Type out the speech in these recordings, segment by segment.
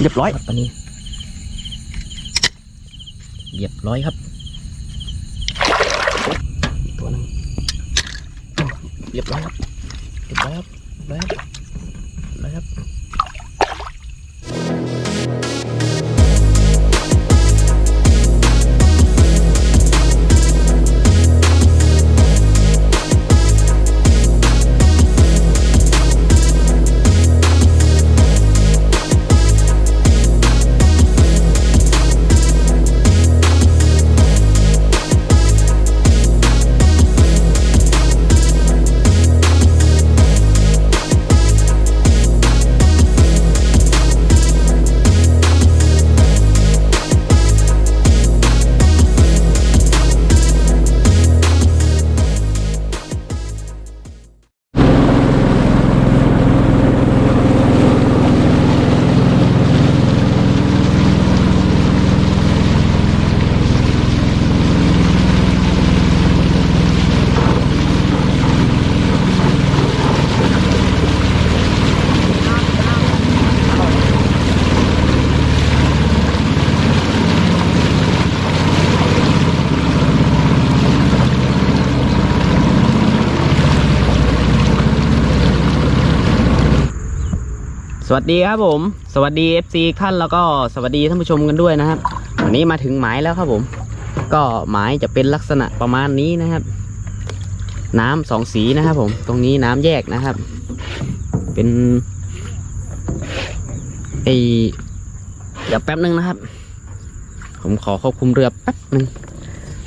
เรียบร้อยครับอันนี้เรียบร้อยครับตัวหนึงเรียบร้อยครับเรียบร้อยครับเรียบร้อยครับ วัสดีครับผม สวัสดี FC ท่านแล้วก็สวัสดีท่านผู้ชมกันด้วยนะครับ วันนี้มาถึงหมายแล้วครับผม ก็หมายจะเป็นลักษณะประมาณนี้นะครับ น้ำสองสีนะครับผม ตรงนี้น้ำแยกนะครับ เป็นไอเดี๋ยวแป๊บนึงนะครับ ผมขอควบคุมเรือแป๊บนึง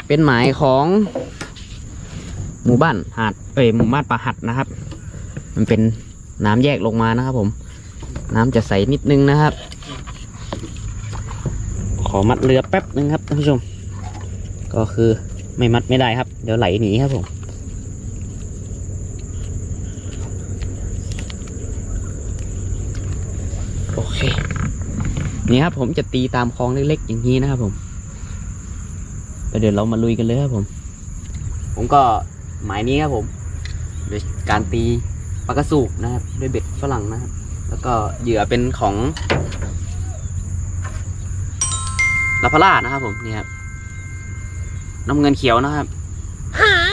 เป็นหมายของหมู่บ้านหาดเอ้ยหมู่บ้านปลาหัดนะครับ มันเป็นน้ำแยกลงมานะครับผม น้ำจะใสนิดนึงนะครับ ขอมัดเรือแป๊บนึงครับท่านผู้ชม ก็คือไม่มัดไม่ได้ครับ เดี๋ยวไหลหนีครับผมโอเค นี่ครับผมจะตีตามคลองเล็กๆอย่างนี้นะครับผมเดี๋ยวเรามาลุยกันเลยครับผม ผมก็หมายนี้ครับผมโดยการตีปลากระสูบนะครับ ด้วยเบ็ดฝรั่งนะครับ แล้วก็เหยื่อเป็นของลาพาร่านะครับผมนี่ครับน้ำเงินเขียวนะครับ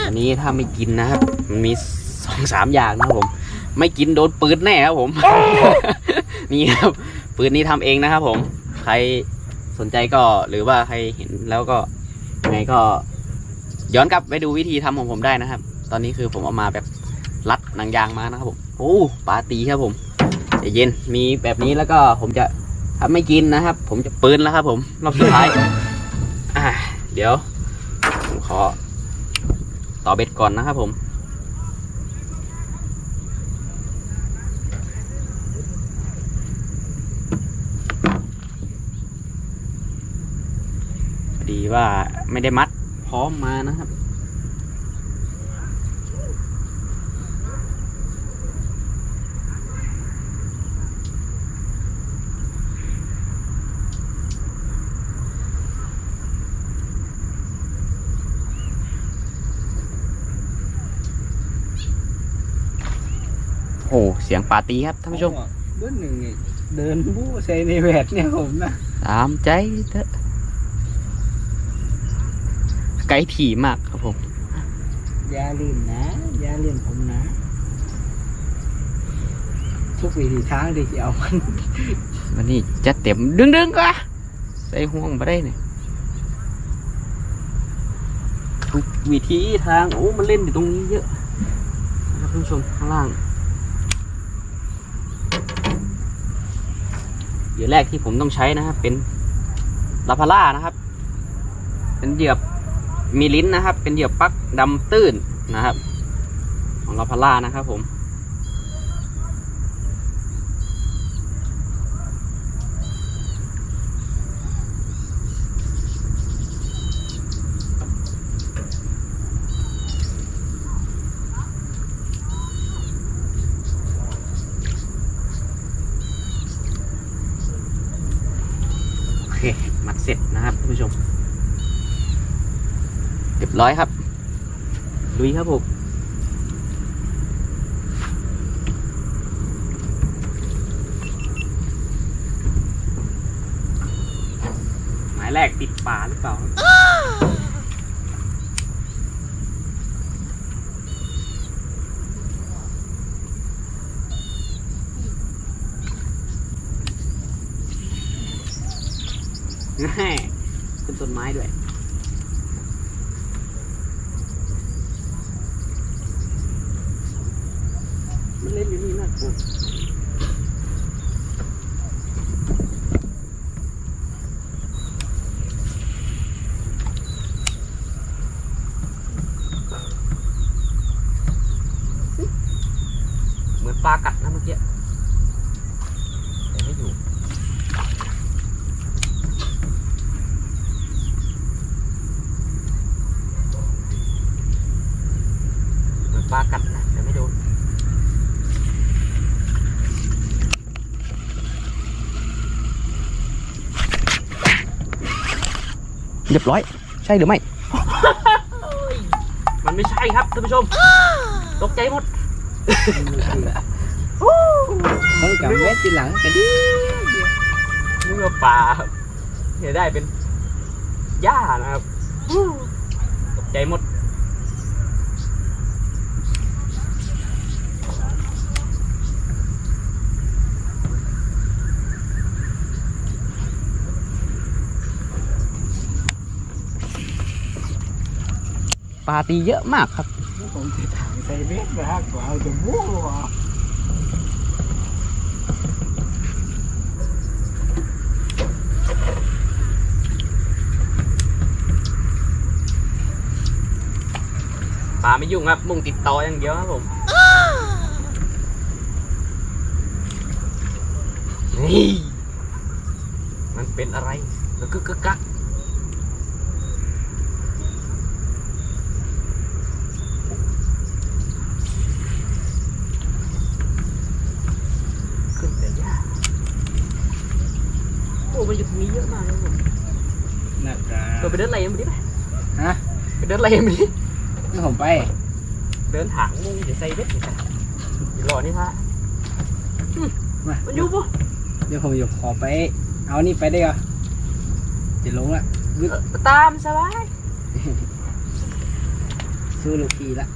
อันนี้ถ้าไม่กินนะครับ มันมีสองสามอย่างนะครับผม ไม่กินโดนปืนแน่ครับผม นี่ครับ ปืนนี้ทำเองนะครับผม ใครสนใจก็หรือว่าใครเห็นแล้วก็ยังไงก็ ย้อนกลับไปดูวิธีทำของผมได้นะครับ ตอนนี้คือผมเอามาแบบรัดหนังยางมานะครับผม โอ้ปลาตีครับผม ใจเย็นมีแบบนี้แล้วก็ผมจะถ้าไม่กินนะครับ ผมจะปืนแล้วครับ ผมรอบสุดท้ายอ่าเดี๋ยวผมขอ ต่อเบ็ดก่อนนะครับผมพอดีว่าไม่ได้มัดพร้อมมานะครับ โอ้เสียงปาตีครับท่านผู้ชมเบื้องหนึ่งนี่เดินบู้ใส่ในแหวดเนี่ยผมนะตามใจเถอะไกด์ถี่มากครับผมอย่าลืมนะอย่าลืมผมนะ ทุกวิธีทางที่จะเอามันวันนี้จะเต็มดึงดึงๆก็ใส่ห่วงมาได้เนี่ยทุกวิธีทางโอ้มันเล่นอยู่ตรงนี้เยอะนะครับท่านผู้ชมข้างล่างเห ยื่อแรกที่ผมต้องใช้นะครับ เป็นลาพาร่านะครับ เป็นเหยือบมีลิ้นนะครับ เป็นเหยือบปักดำตื้นนะครับ ของลาพาร่านะครับผม เคมัดเสร็จนะครับท่านผู้ชมเรียบร้อยครับลุยครับผมหมายแรกปิดป่าหรือเปล่า ง่ายขึ้นต้นไม้ด้วยมันเล่นอยู่นี่น่ากกว่าหมือนปลากัดนะเมื่อกี้แต่ไม่อยู่ เหมือนปลากัดนะแต่ไม่โดน เรียบร้อย ใช่หรือไม่ มันไม่ใช่ครับท่านผู้ชม ตกใจหมดต้องกับเม็ดทีหลังกันดิเมื่อปลาครับเห็นได้เป็นหญ้านะครับตกใจหมด ลาตีเยอะมากครับ ผมจะถางใส่เม็ดมาฮักกว่าเอาจะบู๊วะปลาไม่ยุ่งครับ มุ่งติดต่ออย่างเดียวครับผม นี่ มันเป็นอะไร แล้วก็กึกกักขึ้นแต่ยาก โอ้มันอยู่ตรงนี้เยอะมากเลยผมนักกาเราไปเดินอะไรกันดิไหมฮะ ไปเดินอะไรกันดินี่ผมไป เดินถางมุงเดี๋ยวใส่เบ็ดนี่ค่ะเดี๋ยวรอนี่พะมามันอยู่ปะเดี๋ยวผมจะขอไป เอานี่ไปได้เหรอจะลงละวึดเออตามสบาย สู้ลูกพี่ละ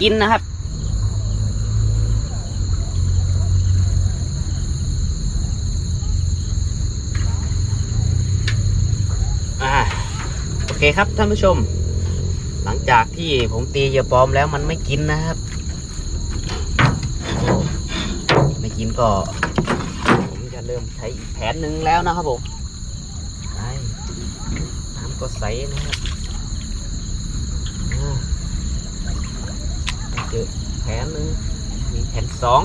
กินนะครับอโอเคครับท่านผู้ชม หลังจากที่ผมตีเหยื่อปลอมแล้วมันไม่กินนะครับ ไม่กินก็ ผมจะเริ่มใช้อีกแผนหนึ่งแล้วนะครับผมน้ำก็ใสนะครับอ่า เจอแผนหนึ่งมีแผนสอง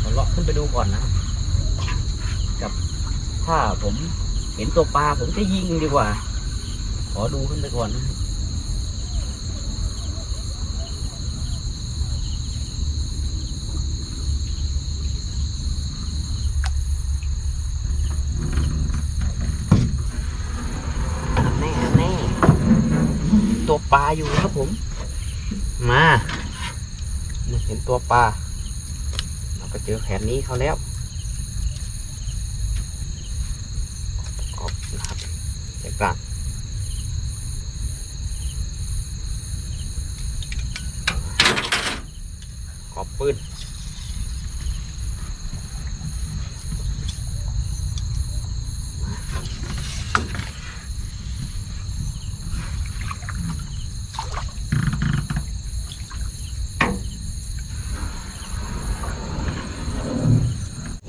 ขอเลาะขึ้นไปดูก่อนนะกับถ้าผมเห็นตัวปลาผมจะยิงดีกว่า ขอดูขึ้นไปก่อนนะครับแน่แน่ตัว ปลาอยู่ครับผม มาเห็นตัวปลาเราก็เจอแขนนี้เขาแล้วกรอบนะครับเจ็กลางขอบปืน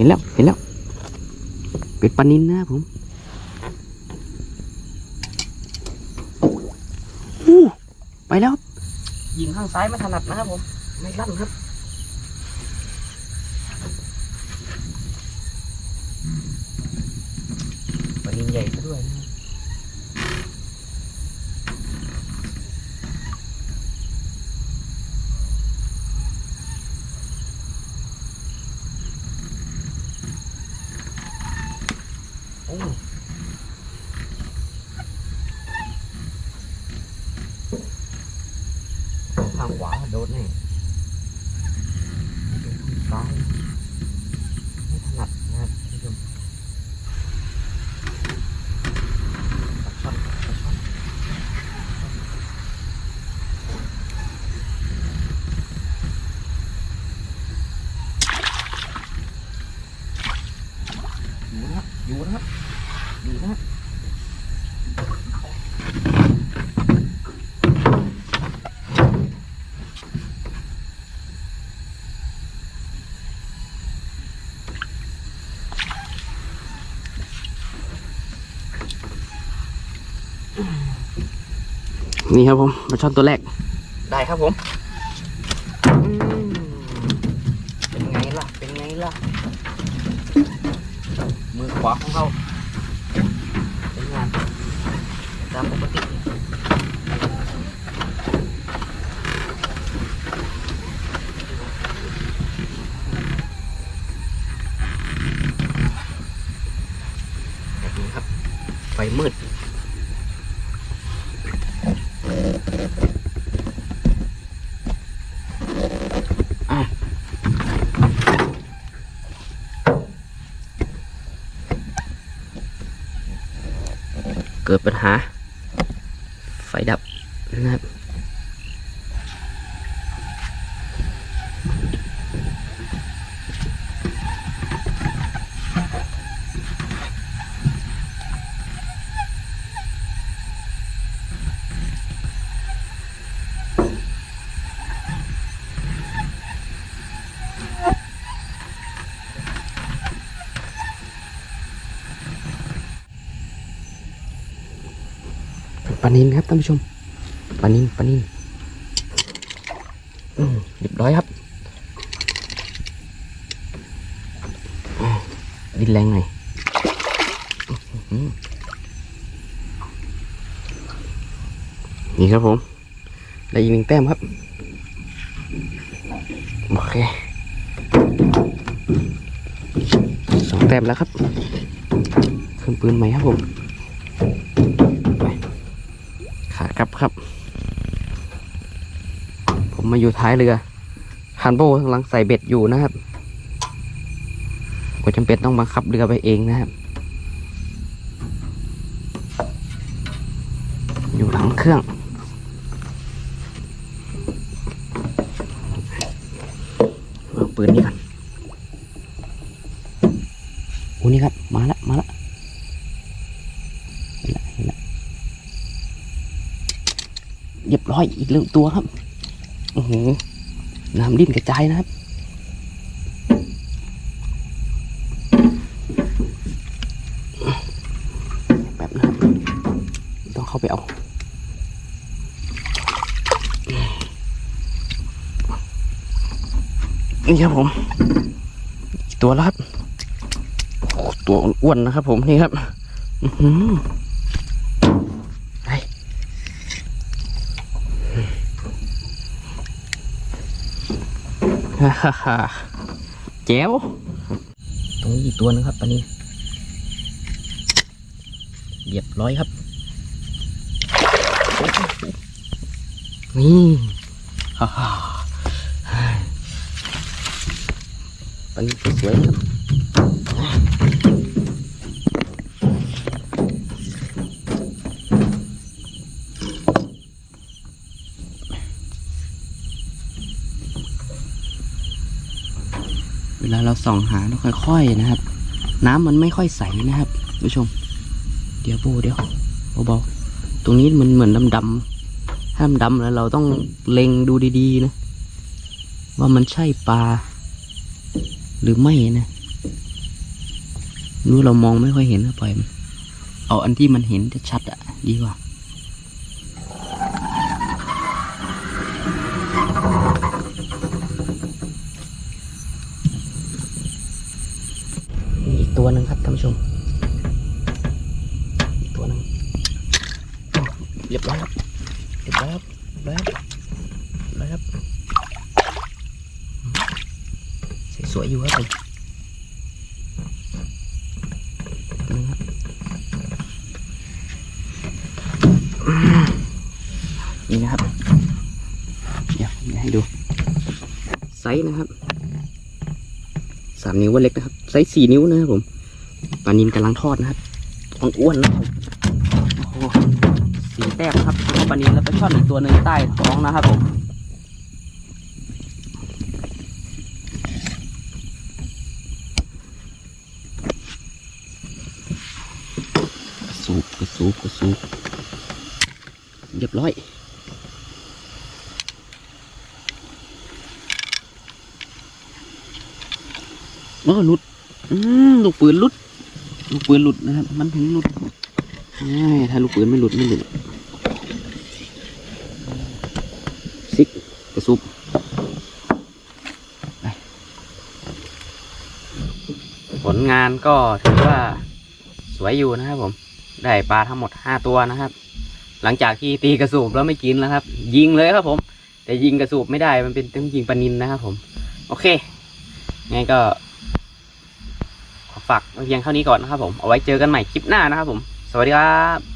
ห็นแล้ว เห็นแล้ว เป็ดปลานินนะผมอู้ไปแล้ว ยิงข้างซ้ายไม่ถนัดนะครับผม ไม่ลั่นครับ ปลานินใหญ่ซะด้วยนะครับโอ้ทางขวาโดดแน่ทางซ้ายไม่ถนัดนะครับท่านผู้ชม ปลาช่อนปลาช่อน อยู่นะครับอยู่นะครับอยู่นะครับนี่ครับผมปลาช่อนตัวแรก ได้ครับผมอืมเป็นไงล่ะ เป็นไงล่ะ มือขวาของเราเป็นงานตามปกติแบบนี้ครับ ไฟมืด เกิดปัญหานะครับปลานินครับท่านผู้ชมปลานิ่นปลานินอืมเรียบร้อยครับดินแรงหน่อยนี่ครับผมได้อีกหนึ่งแต้มครับ โอเคสองแต้มแล้วครับ ขึ้นปืนใหม่ครับผม ครับ ผมมาอยู่ท้ายเรือฮันโบกำลังใส่เบ็ดอยู่นะครับผมจำเป็นต้องบังคับเรือไปเองนะครับ อยู่หลังเครื่องวาปืนนี่ก่อนโอ้นี่ครับ มาละมาละเห็นละเห็นละ เบร้อยอีกเรื่องตัวครับโอ้โหน้ำดิ้นกระจายนะครับแบบนะครับ ต้องเข้าไปเอานี่ครับผมตัวแล้วครับตัวอ้วนนะครับผมนี่ครับ อือหือ ฮ่าฮ่าฮ่า แจ๋วตรงนี้อีกตัวหนึงครับอันนี้เรียบร้อยครับ นี่ฮ่าฮ่าปันนี้สวยๆนะครับเวลาเรา ส่องหาค่อยๆนะครับ น้ำมันไม่ค่อยใสนะครับผู้ชม เดี๋ยวปูเดี๋ยวเบาๆตรงนี้มันเหมือนดำๆถ้าดำๆแล้วเราต้องเล็งดูดีๆนะ ว่ามันใช่ปลาหรือไม่นะนู้เรามองไม่ค่อยเห็นนะปล่อยมันเอาอันที่มันเห็นชัดอะดีกว่า ตัวหนึ่งครับท่านผู้ชมอีกตัวหนึ่งเรียบร้อยครับเรียบร้อยครับเรียบร้อยครับสวยๆอยู่ครับผมนี่นะครับ เดี๋ยวให้ดู ไซส์นะครับสามนิ้วว่าเล็กนะครับ ไซส์สี่นิ้วนะครับผมปลานินกำลังทอดนะครับท้องอ้วนนะครับโอ้สีแต้มครับแล้วปลานินแล้วก็ช่อนอีกตัวหนึ่งใต้ท้องนะครับผมสูบกระสูบกระสูบเรียบร้อยโอ้หลุด ลูกปืนหลุด ลูกปืนหลุดนะครับ มันถึงหลุดถ้าลูกปืนไม่หลุดไม่หลุดซิกกระซุบไปผลงานก็ถือว่าสวยอยู่นะครับผม ได้ปลาทั้งหมดห้าตัวนะครับ หลังจากที่ตีกระสูบแล้วไม่กินแล้วครับ ยิงเลยครับผม แต่ยิงกระสูบไม่ได้มันเป็นต้องยิงปลานินนะครับผม โอเคงั้นก็ ฝากเพียงเท่านี้ก่อนนะครับผม เอาไว้เจอกันใหม่คลิปหน้านะครับผม สวัสดีครับ